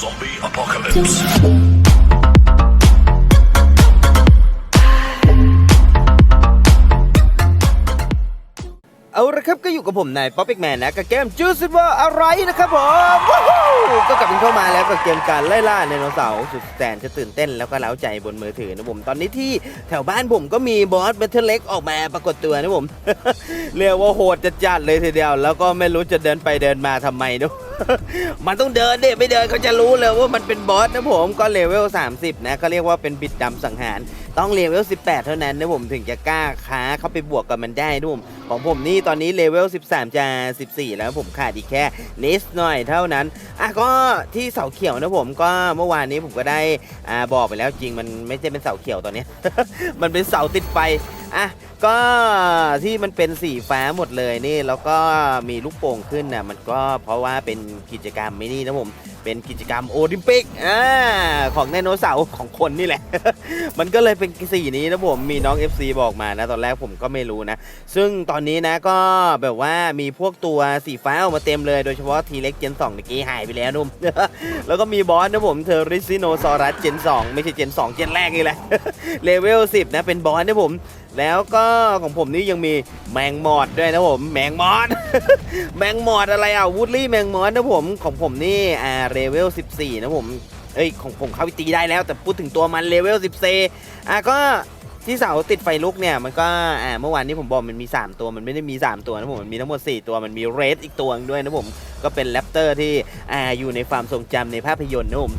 Zombie apocalypse. เอาละครับก็อยู่กับผมนายป๊อปปี้แมนนะกับเกมจูซิว่าอะไรนะครับผมว้าวก็กลับเข้ามาแล้วกับเกมการไล่ล่าไดโนเสาร์สุดแสนจะตื่นเต้นแล้วก็เล้าใจบนมือถือนะผมตอนนี้ที่แถวบ้านผมก็มีบอสเบทเทอร์เล็กออกมาปรากฏตัวนะผมเรียกว่าโหดจะจัดเลยทีเดียว แล้วก็ไม่รู้จะเดินไปเดินมาทำไมนะมันต้องเดินดิไม่เดินเขาจะรู้เลยว่ามันเป็นบอสนะผมก็เลเวล 30 นะก็เรียกว่าเป็นบิดดำสังหาร ต้องเลเวล 18 เท่านั้นนะผมถึงจะกล้าค้าเข้าไปบวกกับมันได้นะผมของผมนี่ตอนนี้เลเวล 13จะ14 แล้วผมขาดอีกแค่นิดหน่อยเท่านั้นอะก็ที่เสาเขียวนะผมก็เมื่อวานนี้ผมก็ได้อ่าบอกไปแล้วจริงมันไม่ใช่เป็นเสาเขียวตอนนี้ มันเป็นเสาติดไฟ อะก็ที่มันเป็นสีฟ้าหมดเลยนี่แล้วก็มีลูกโป่งขึ้นนะมันก็เพราะว่าเป็นกิจกรรมไม่นี่นะผม เป็นกิจกรรมโอลิมปิกอ่าของไดโนเสาร์ของคนนี่แหละ มันก็เลยเป็นสีนี้นะผมมีน้อง FC บอกมานะ ตอนแรกผมก็ไม่รู้นะ ซึ่งตอนนี้นะก็แบบว่ามีพวกตัวสีฟ้าออกมาเต็มเลยโดยเฉพาะทีเล็กเจน2เมื่อกี้หายไปแล้วนุ่ม แล้วก็มีบอสนะผมเทอริซิโนซอรัสเจน2ไม่ใช่เจน2เจนแรกนี่แหละเลเวล10นะเป็นบอสนะผมแล้วก็ของผมนี่ยังมีแมงมอดด้วยนะผมแมงมอด แมงมอดอะไรอะวูดลี่แมงมอดนะผมของผมนี่อ่าเลเวล 14 นะผม เอ้ย ของผมเข้าไปตีได้แล้ว แต่พูดถึงตัวมันเลเวล 14 อะก็ที่เสาติดไฟลุกเนี่ยมันก็อ่าเมื่อวานนี้ผมบอกมันมี 3 ตัวมันไม่ได้มี 3 ตัวนะผมมันมีทั้งหมด 4 ตัวมันมีเรดอีกตัวหนึ่งด้วยนะผมก็เป็นแรปเตอร์ที่อ่าอยู่ในความทรงจำในภาพยนตร์นะผม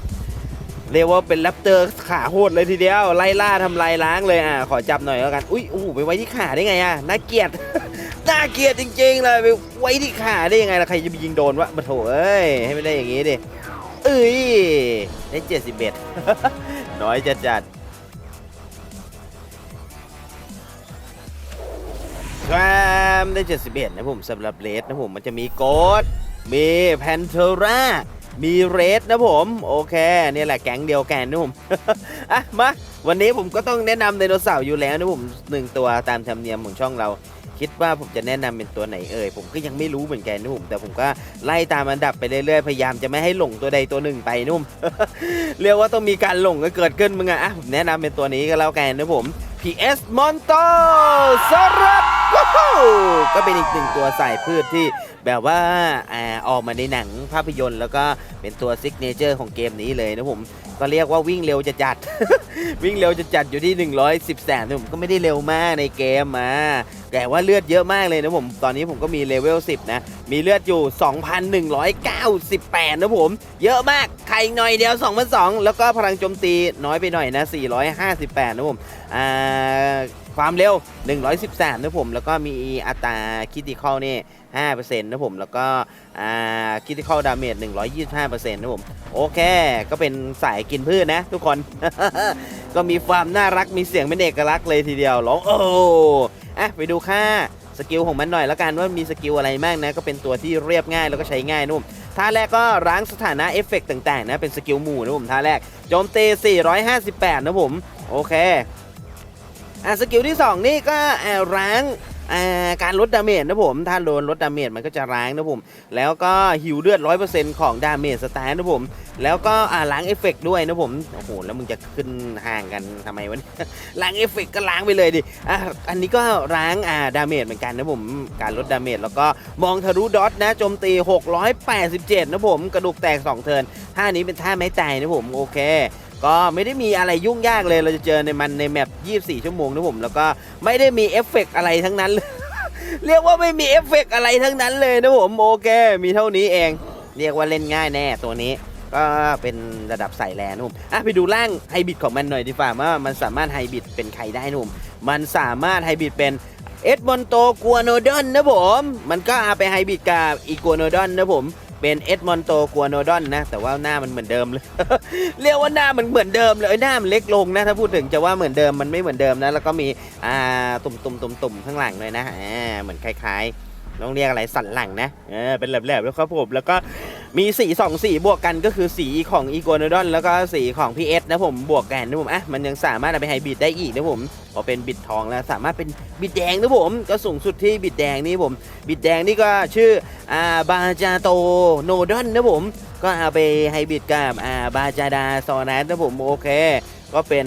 เรียกว่าเป็นแรปเตอร์ขาโหดเลยทีเดียว ไล่ล่าทำลายล้างเลยอะขอจับหน่อยแล้วกันอุ้ยโอ้โหไปไว้ที่ขาได้ไงอะน่าเกลียดน่าเกลียดจริง ๆ เลยไปไว้ที่ขาได้ยังไงล่ะใครจะไปยิงโดนวะมาโถเอ้ยให้ไม่ได้อย่างงี้ดิ เอ้ยได้เจ็ดสิบเอ็ดน้อยจัดจัดครับได้71นะผมสำหรับเลดนะผมมันจะมีโกดมีแพนเทอร่ามีเรดนะผม โอเคเนี่ยแหละแก๊งเดียวกันนะผมอะมาวันนี้ผมก็ต้องแนะนำไดโนเสาร์อยู่แล้วนะผมหนึ่งตัวตามธรรมเนียมของช่องเรา คิดว่าผมจะแนะนำเป็นตัวไหนเอ่ยผมก็ยังไม่รู้เหมือนกันนะผมแต่ผมก็ไล่ตามอันดับไปเรื่อยๆพยายามจะไม่ให้หลงตัวใดตัวหนึ่งไปนุ่ม เรียกว่าต้องมีการหลงก็เกิดขึ้นมึงอะผมแนะนำเป็นตัวนี้ก็แล้วกันนะผม PS m o n t o สรับก็เป็นอีกหนึ่งตัวสายพืชที่แบบว่าออกมาในหนังภาพยนตร์ แล้วก็เป็นตัวซิกเนเจอร์ของเกมนี้เลยนะผม ก็เรียกว่าวิ่งเร็วจะจัด วิ่งเร็วจะจัดอยู่ที่ 113นะผมก็ไม่ได้เร็วมากในเกมมาแต่ว่าเลือดเยอะมากเลยนะผม ตอนนี้ผมก็มีเลเวล 10 นะ มีเลือดอยู่ 2,198 นะผม เยอะมาก ใครหน่อยเดียว2,200แล้วก็พลังโจมตีน้อยไปหน่อยนะ 458 นะผม อ่า ความเร็ว 113 นะผม แล้วก็มีอัตราคิติคอลนี่ 5%นะผม แล้วก็อ่าคิติคอลดาเมจ125%นะผม โอเค ก็เป็นสายกินพืชนะทุกคน ก็มีความน่ารักมีเสียงเป็นเอกลักษณ์เลยทีเดียวร้องโอ้อะไปดูค่าสกิลของมันหน่อยแล้วกันว่ามีสกิลอะไรบ้างนะ ก็เป็นตัวที่เรียบง่ายแล้วก็ใช้ง่ายนุ่มท่าแรกก็ร้างสถานะเอฟเฟกต์ต่างๆนะ เป็นสกิลหมู่นะผมท่าแรกโจมตี458 นะผม โอเค อะสกิลที่ 2 นี่ก็อ่าร้าง การลดดาเมจนะผมถ้าโดนลดดาเมจมันก็จะร้างนะผม แล้วก็หิวเลือด100%ของดาเมจสแตนนะผม แล้วก็ล้างเอฟเฟกด้วยนะผมโอ้โหแล้วมึงจะขึ้นห่างกันทำไมวะล้างเอฟเฟกก็ล้างไปเลยดิอะอันนี้ก็ล้างอ่าดาเมจเหมือนกันนะผมการลดดาเมจแล้วก็มองทะลุดอทนะโจมตี 687 นะผม กระดูกแตก 2 เทิร์นท่านี้เป็นท่าไม้ตายนะผมโอเค ก็ไม่ได้มีอะไรยุ่งยากเลย เราจะเจอในมันในแมป 24 ชั่วโมงนะผม แล้วก็ไม่ได้มีเอฟเฟกต์อะไรทั้งนั้นเลย เรียกว่าไม่มีเอฟเฟกต์อะไรทั้งนั้นเลยนะผม โอเค มีเท่านี้เอง เรียกว่าเล่นง่ายแน่ตัวนี้ ก็เป็นระดับใส่แลนผมอะไปดูร่างไฮบิดของมันหน่อยดีกว่าว่ามันสามารถไฮบิดเป็นใครได้นะผมมันสามารถไฮบิดเป็นเอ็ดมอนโตกัวโนดอนนะผม มันก็เอาไปไฮบิดกับอีกัวโนดอนนะผม เป็นเอ็ดมอนโตกัวโนดอนนะ แต่ว่าหน้ามันเหมือนเดิมเลย เรียกว่าหน้ามันเหมือนเดิมเลยหน้ามันเล็กลงนะ ถ้าพูดถึงจะว่าเหมือนเดิมมันไม่เหมือนเดิมนะ แล้วก็มีอ่าตุ่มตุ่มตุ่มตุ่มข้างหลังเลยนะอ่าเหมือนคล้ายๆต้องเรียกอะไรสันหลังนะเออเป็นแหลมๆแล้วครับผมแล้วก็ มีสีสองสีบวกกันก็คือสีของอีโกนดอนแล้วก็สีของพีเอสนะผมบวกกันนะผมอะมันยังสามารถเอาไปไฮบริดได้อีกนะผมพอเป็นบิดทองแล้วสามารถเป็นบิดแดงนะผมก็สูงสุดที่บิดแดงนี่ผม บิดแดงนี่ก็ชื่ออ่าบาจาโตโนดอนนะผมก็เอาไปไฮบริดกับอ่าบาจาดาซอนัสนะผมโอเค ก็เป็น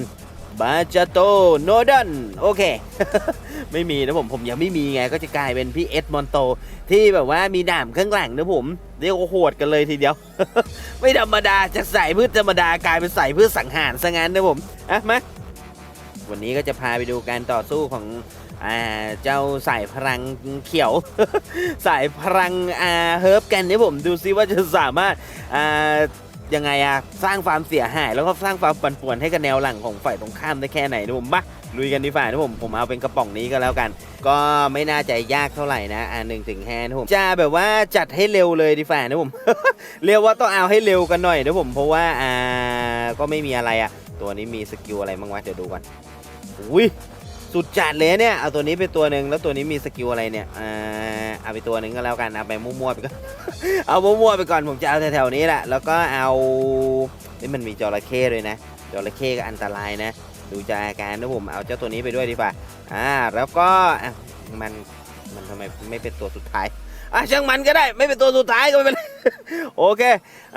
บาจาโตโนดันโอเค ไม่มีนะผมผมยังไม่มีไงก็จะกลายเป็นพี่เอ็ดมอนโต ที่แบบว่ามีดามข้างหลังนะผม เรียกว่าโหดกันเลยทีเดียว ไม่ธรรมดาจากใส่พืชธรรมดากลายเป็นใส่พืชสังหารซะงั้นนะผมอะมาวันนี้ก็จะพาไปดูการต่อสู้ของอเจ้าสายพลังเขียว สายพลังเฮิร์บกันนี่ผมดูซิว่าจะสามารถ ยังไงอะสร้างความเสียหาย แล้วก็สร้างความปั่นป่วนให้กับแนวหลังของฝ่ายตรงข้ามได้แค่ไหนนะผมมาลุยกันดีฝ่ายนะผมผมเอาเป็นกระป๋องนี้ก็แล้วกัน ก็ไม่น่าจะยากเท่าไหร่นะอ่าหนึ่งถึงแฮนะผมจะแบบว่าจัดให้เร็วเลยดีฝ่ายนะผมเรียกว่าต้องเอาให้เร็วกันหน่อยนะผมเพราะว่าอ่าก็ไม่มีอะไรอะตัวนี้มีสกิลอะไรบ้างวะเดี๋ยวดูก่อนอุ้ย สุดจัดเลยเนี่ย เอาตัวนี้ไปตัวหนึ่งแล้วตัวนี้มีสกิลอะไรเนี่ยอ่าเอาไปตัวหนึ่งก็แล้วกัน เอาไปมั่วๆไปก่อน เอามั่วๆไปก่อน ผมจะเอาแถวๆนี้แหละ แล้วก็เอานี่มันมีจระเข้ด้วยนะ จระเข้ก็อันตรายนะ ดูจากอาการนะผม เอาเจ้าตัวนี้ไปด้วยดีกว่า อ่า แล้วก็อะมัน มันทำไมไม่เป็นตัวสุดท้ายอะช่างมันก็ได้ไม่เป็นตัวสุดท้ายก็ไม่เป็นไรโอเค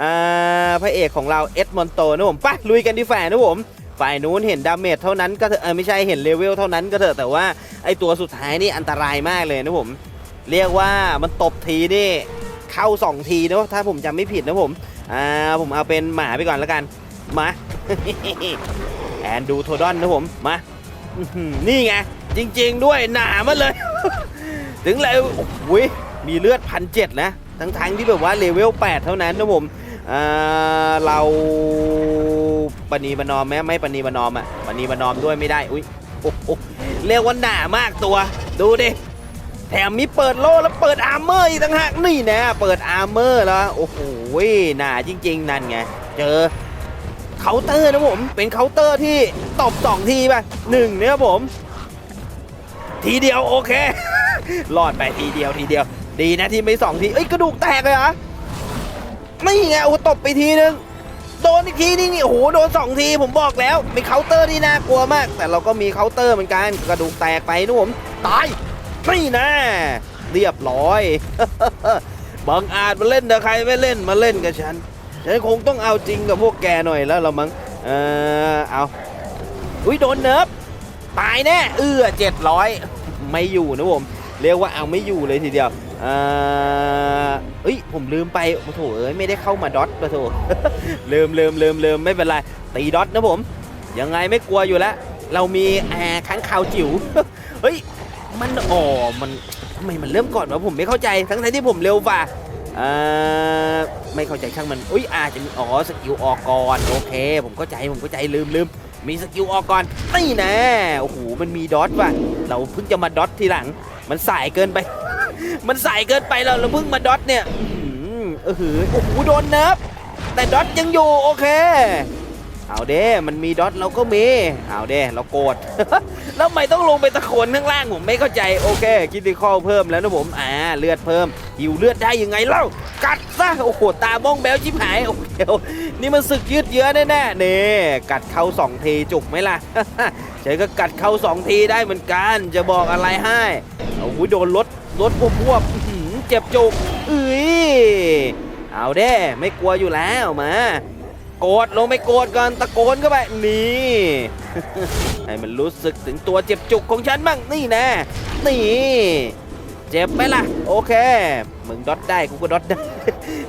อ่าพระเอกของเราเอ็ดมอนโตนะผมไปลุยกันที่ฝ่านะผม ฝ่ายนู้นเห็นดาเมจเท่านั้นก็เถอะเออไม่ใช่เห็นเลเวลเท่านั้นก็เถอะแต่ว่าไอตัวสุดท้ายนี่อันตรายมากเลยนะผม เรียกว่ามันตบทีนี่เข้า 2 ทีนะถ้าผมจำไม่ผิดนะผมอ่าผมเอาเป็นหมาไปก่อนแล้วกันมาแอนดูโทดอนนะผมมานี่ไงจริง ๆ ด้วยหนามันเลย ถึงเลยโอ้ยมีเลือดพันเจ็ดนะ ทั้งๆที่แบบว่าเลเวล8เท่านั้นนะผม เราปณีปนอมไหมไม่ปณีปนอมอะปณีปนอมด้วยไม่ได้อุ้ยโอ้โหเรียกว่าหนามากตัว ดูดิแถมมีเปิดโล่แล้วเปิดอาร์เมอร์อีกต่างหากนี่นะเปิดอาร์เมอร์แล้วโอ้โหหนาจริง ๆ นั่นไงเจอเคาน์เตอร์นะผมเป็นเคาน์เตอร์ที่ตบสองทีไปหนึ่งเนี่ยผม ทีเดียวโอเครอดไปทีเดียวทีเดียว ดีนะที่ไม่สองทีเอ้ยกระดูกแตกเลยเหรอ ไม่ไงโอ้ตบไปทีนึงโดนอีกทีนี่นี่โอ้โหโดนสองทีผมบอกแล้วเป็นเคาน์เตอร์ที่น่ากลัวมาก แต่เราก็มีเคาน์เตอร์เหมือนกันกระดูกแตกไปนะผมตายไม่น่เรียบร้อยบังอาจมาเล่นแต่ใครไม่เล่นมาเล่นกับฉันฉันคงต้องเอาจริงกับพวกแกหน่อยแล้วละมั้งเออเอาอุ้ยโดนเนิร์ฟตายแน่เอื้อเจ็ดร้อยไม่อยู่นะผมเรียกว่าเอาไม่อยู่เลยทีเดียว เออเอ้ยผมลืมไปโอ้โถเอ้ยไม่ได้เข้ามาดอทปะโถลืมลืมลืมลืมไม่เป็นไรตีดอทนะผมยังไงไม่กลัวอยู่แล้วเรามีแอร์ค้างคาวจิ๋วเฮ้ยมันอ๋อมันทำไมมันเริ่มก่อนวะผมไม่เข้าใจทั้งที่ผมเร็วกว่าเอ่อไม่เข้าใจช่างมันอุ้ยอาจจะมีอ๋อสกิลออกก่อนโอเค ผมเข้าใจผมเข้าใจลืมลืมมีสกิลออกก่อนนี่แน่โอ้โหมันมีดอทว่ะเราเพิ่งจะมาดอททีหลัง มันสายเกินไป มันใสายเกินไปเราเราเพิ่งมาดอทเนี่ยอือหือเออหือโอ้โหโดนเนิร์ฟแต่ดอทยังอยู่โอเค เอาเด้มันมีดอทเราก็มี เอาเด้เราโกรธแล้วทำไมต้องลงไปตะโขนข้างล่างผมไม่เข้าใจโอเคคิดดีคอเพิ่มแล้วนะผมอ่าเลือดเพิ่มหิวเลือดได้ยังไงเล่ากัดซะโอ้โหตาบ้องแบวชิบหายโอ้โหเดี๋ยวนี่มันศึกยืดเยื้อแน่ๆนี่กัดเข้าสองทีจุกไหมล่ะ ฉยก็กัดเข้าสองทีได้เหมือนกัน จะบอกอะไรให้โอ้โหโดนรถรถพวบพวบเจ็บจุกเอ้ยเอาเด้ไม่กลัวอยู่แล้วมาโกรธลงไปโกรธก่อนตะโกนเข้าไปนี่ให้มันรู้สึกถึงตัวเจ็บจุกของฉันบ้างนี่น่นี่เจ็บไหมล่ะ โอเค มึงดอทได้กูก็ดอทได้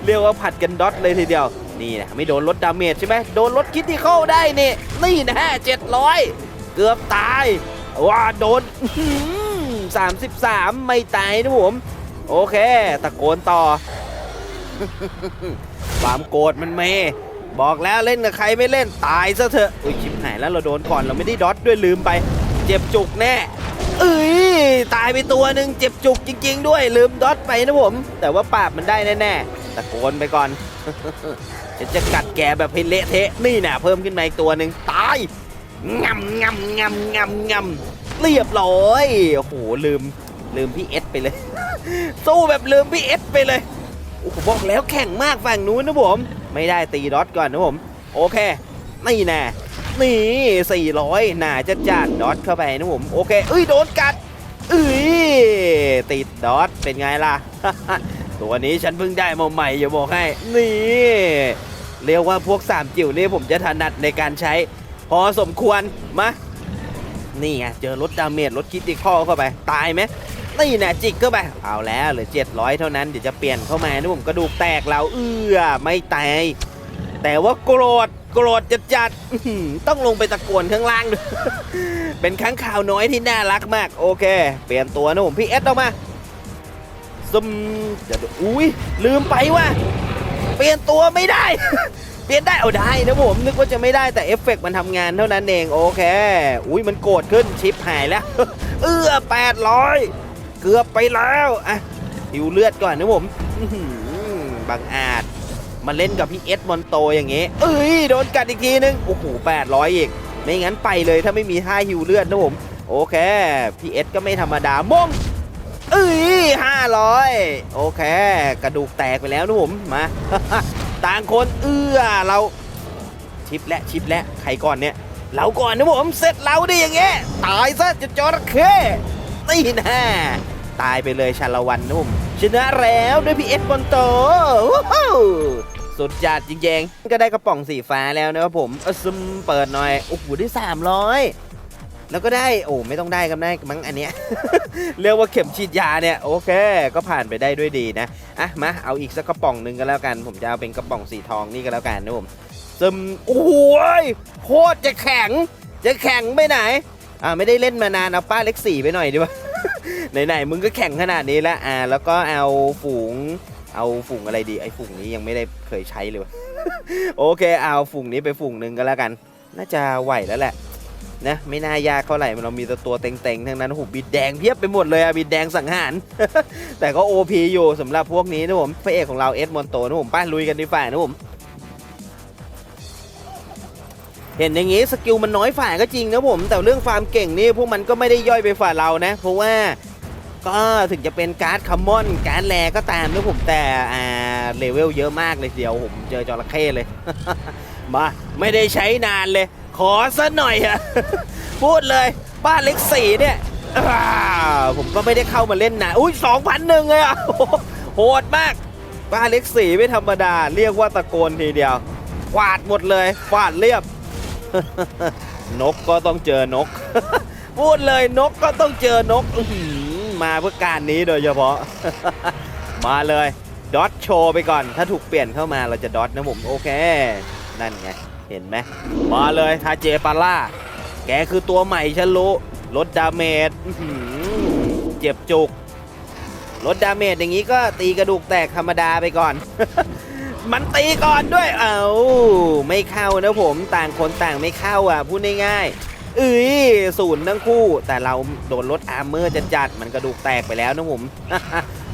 เรียกว่าผัดกันดอทเลยทีเดียว นี่นะไม่โดนลดดาเมจใช่ไหมโดนลดคิดที่เข้าได้นี่นี่นะเจ็ดร้อย เกือบตาย ว่าโดนสามสิบสามไม่ตายนะผม โอเค ตะโกนต่อ ความโกรธมันเมบอกแล้วเล่นกับใครไม่เล่นตายซะเถอะอุ้ยชิบหายแล้วเราโดนก่อนเราไม่ได้ดอทด้วยลืมไป เจ็บจุกแน่เอ้ยตายไปตัวหนึ่งเจ็บจุกจริง ๆ ด้วยลืมดอทไปนะผม แต่ว่าปราบมันได้แน่ๆตะโกนไปก่อนฉันจะกัดแกแบบให้เละเทะนี่นะเพิ่มขึ้นมาอีกตัวหนึ่งตาย งำงำงำงำงำเรียบร้อยโอ้โหลืมลืมพี่เอสไปเลย สู้แบบลืมพี่เอสไปเลยโอ้โหบอกแล้วแข่งมากฝั่งนู้นนะผม ไม่ได้ตีดอทก่อนนะผม โอเคนี่แน่นี่ 400หน่าจะจัดดอทเข้าไปนะผมโอเคเอ้ยโดนกัดเอ้ยติดดอทเป็นไงล่ะ ตัวนี้ฉันเพิ่งได้มาใหม่อย่าบอกให้ นี่ เรียกว่าพวกสามจิ๋วนี่ผมจะถนัดในการใช้ พอสมควรมานี่ไงเจอลดดาเมจลดคิดติคอเข้าไป ตายไหมนี่นะจิกเข้าไปเอาแล้วเหลือ700 เท่านั้นเดี๋ยวจะเปลี่ยนเข้ามานะผมกระดูกแตกเราเอื้อไม่ตายแต่ว่าโกรธโกรธจะจัดต้องลงไปตะโกนข้างล่างด้วยเป็นค้งข่าวน้อยที่น่ารักมาก โอเค เปลี่ยนตัวนะผมพี่เอสออกมาซึมจะอุ้ยลืมไปว่า เปลี่ยนตัวไม่ได้ เปลี่ยนได้เอาได้นะผม นึกว่าจะไม่ได้แต่เอฟเฟกต์มันทำงานเท่านั้นเองโอเค อุ้ยมันโกรธขึ้นชิปหายแล้ว เอื้อ800เกือบไปแล้วอะหิวเลือดก่อนนะผมบางอาจมาเล่นกับพี่เอสมอนโตอย่างงี้เอ้ยโดนกัดอีกทีนึงโอ้โห800อีก ไม่งั้นไปเลยถ้าไม่มีท่าหิวเลือดนะผม โอเคพี่เอสก็ไม่ธรรมดามงเอ้ย500โอเค กระดูกแตกไปแล้วนะผมมา ต่างคนเอื้อเราชิปและชิปและใครก่อนเนี่ยเราก่อนนะผมเสร็จเราดิอย่างเงี้ยตายซะจะจระเข้นี่นะตายไปเลยชาละวันนะผมชนะแล้วด้วยพีเอสบนโตว้าวสุดจัดจริงๆก็ได้กระป๋องสีฟ้าแล้วนะครับผมเอซึมเปิดหน่อยโอ้โหได้ 300 แล้วก็ได้โอ้ไม่ต้องได้กันได้มั้งอันเนี้ย เรียกว่าเข็มฉีดยาเนี่ยโอเค ก็ผ่านไปได้ด้วยดีนะอะมาเอาอีกสักกระป๋องหนึ่งก็แล้วกัน ผมจะเอาเป็นกระป๋องสีทองนี่ก็แล้วกันนะผมซึมโอ้โหยโคตรจะแข็ง จะแข็งไปไหนอ่าไม่ได้เล่นมานานเอาป้าเล็กสี่ไปหน่อยดีกว่าไหนๆมึงก็แข่งขนาดนี้แล้วอ่าแล้วก็เอาฝูงเอาฝูงอะไรดีไอ้ฝูงนี้ยังไม่ได้เคยใช้เลยวะโอเคเอาฝูงนี้ไปฝูงหนึ่งก็แล้วกัน น่าจะไหวแล้วแหละ นะไม่น่ายากเท่าไหร่มันเรามีแต่ตัวเต็งๆทั้งนั้นโอ้โหบิดแดงเพียบไปหมดเลยอะบิดแดงสังหาร แต่ก็ OP อยู่สำหรับพวกนี้นะผมพระเอกของเราเอ็ดมอนโตนะผมไป้าลุยกันดีฝ่ายนะผมเห็นอย่างงี้สกิลมันน้อยฝ่ายก็จริงนะผมแต่เรื่องฟาร์มเก่งนี่พวกมันก็ไม่ได้ย่อยไปฝ่าเรานะ เพราะว่าก็ถึงจะเป็นการ์ดคัมมอนการ์ดแรก็ตามนะผมแต่อ่าเลเวลเยอะมากเลยเดียวผมเจอจระเข้เลยมาไม่ได้ใช้นานเลย ขอซะหน่อยอะพูดเลยบ้านเล็กสี่เนี่ยผมก็ไม่ได้เข้ามาเล่นนานอุ้ยสองพันหนึ่งเลยอะโหดมาก บ้านเล็กสี่ไม่ธรรมดา เรียกว่าตะโกนทีเดียวกวาดหมดเลยกวาดเรียบ นกก็ต้องเจอนก พูดเลยนกก็ต้องเจอนกมาเพื่อการนี้โดยเฉพาะ มาเลยดอทโชว์ไปก่อน ถ้าถูกเปลี่ยนเข้ามาเราจะดอทนะผม โอเค นั่นไง เห็นไหมมาเลยทาเจปาล่าแกคือตัวใหม่ฉันรู้ลดดาเมจเจ็บจุกลดดาเมจอย่างนี้ก็ตีกระดูกแตกธรรมดาไปก่อน มันตีก่อนด้วย เอาไม่เข้านะผมต่างคนต่างไม่เข้าอะพูดง่ายๆเอ้ยศูนย์ทั้งคู่ แต่เราโดนลดอาร์เมอร์จะจัดมันกระดูกแตกไปแล้วนะผม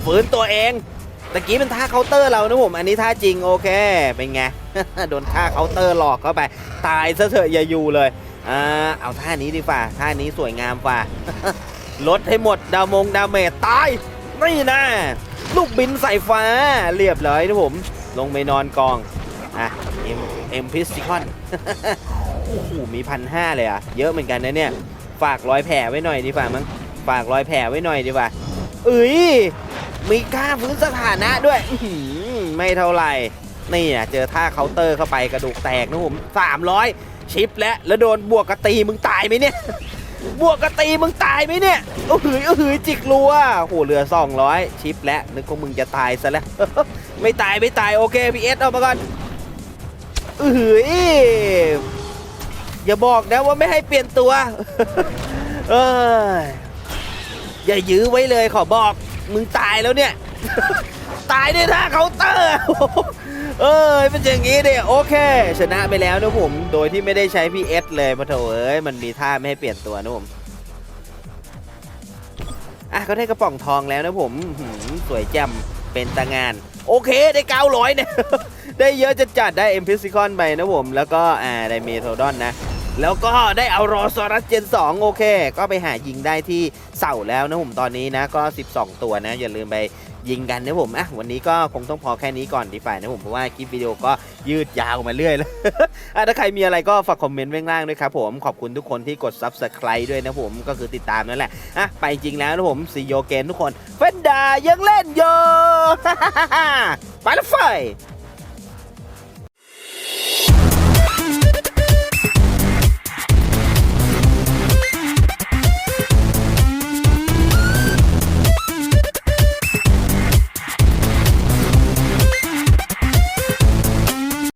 ฝืนตัวเอง ตะกี้เป็นท่าเคาน์เตอร์เรานะผม อันนี้ท่าจริงโอเค เป็นไง โดนท่าเคาน์เตอร์หลอกเข้าไป ตายซะเถอะอย่าอยู่เลยอ่าเอาท่านี้ดีฝ่า ท่านี้สวยงามฝ่า ลดให้หมดดาวมงดาเมจตาย นี่นะลูกบินใส่ฟ้า เรียบร้อยนะผม ลงไปนอนกอง อะเอ็มเอ็มพิสติคอนโอ้โหมีพันห้าเลยอะ เยอะเหมือนกันนะเนี่ย ฝากรอยแผลไว้หน่อยดีกว่ามั้ง ฝากรอยแผลไว้หน่อยดีกว่าเอ้ย มีค่าฟื้นสถานะด้วยไม่เท่าไหร่ นี่อะเจอท่าเคาน์เตอร์เข้าไปกระดูกแตกนะผม300ชิปแล้วแล้วโดนบวกกระตีมึงตายไหมเนี่ย บวกกระตีมึงตายไหมเนี่ยโอ้โหโอ้โหจิกรัวโอ้โหเหลือ 200 ชิปแล้วนึกว่ามึงจะตายซะแล้ว ไม่ตายไม่ตายโอเคพีเอสเอามาก่อนเอออย่าบอกนะว่าไม่ให้เปลี่ยนตัว เอยอย่ายื้อไว้เลยขอบอก มึงตายแล้วเนี่ย ตายด้วยท่าเคาน์เตอร์เอ้ยเป็นอย่างงี้เดีโอเค ชนะไปแล้วนะผม โดยที่ไม่ได้ใช้พีเอสเลยมาโถเอ้ยมันมีท่าไม่ให้เปลี่ยนตัวนะผมอะก็ได้กระป๋องทองแล้วนะผมหืมสวยจำเป็นตางาน โอเคได้900เนี่ยได้เยอะจะจัดได้เอ็มพิซิคอนไปนะผม แล้วก็อ่าได้เมโทดอนนะ แล้วก็ได้เอารอซอรัสเจน 2 โอเค ก็ไปหายิงได้ที่เสาแล้วนะผมตอนนี้นะก็ 12 ตัวนะ อย่าลืมไปยิงกันนะผมอะวันนี้ก็คงต้องพอแค่นี้ก่อนดีฝ่ายนะผมเพราะว่าคลิปวิดีโอก็ยืดยาวมาเรื่อยแล้วอะถ้าใครมีอะไรก็ฝากคอมเมนต์ไว้ข้างล่างด้วยครับผมขอบคุณทุกคนที่กด subscribe ด้วยนะผมก็คือติดตามนั่นแหละอะไปจริงแล้วนะผมซีโยเกนทุกคนเฟนดายังเล่นอยู่ไปแล้วไฟ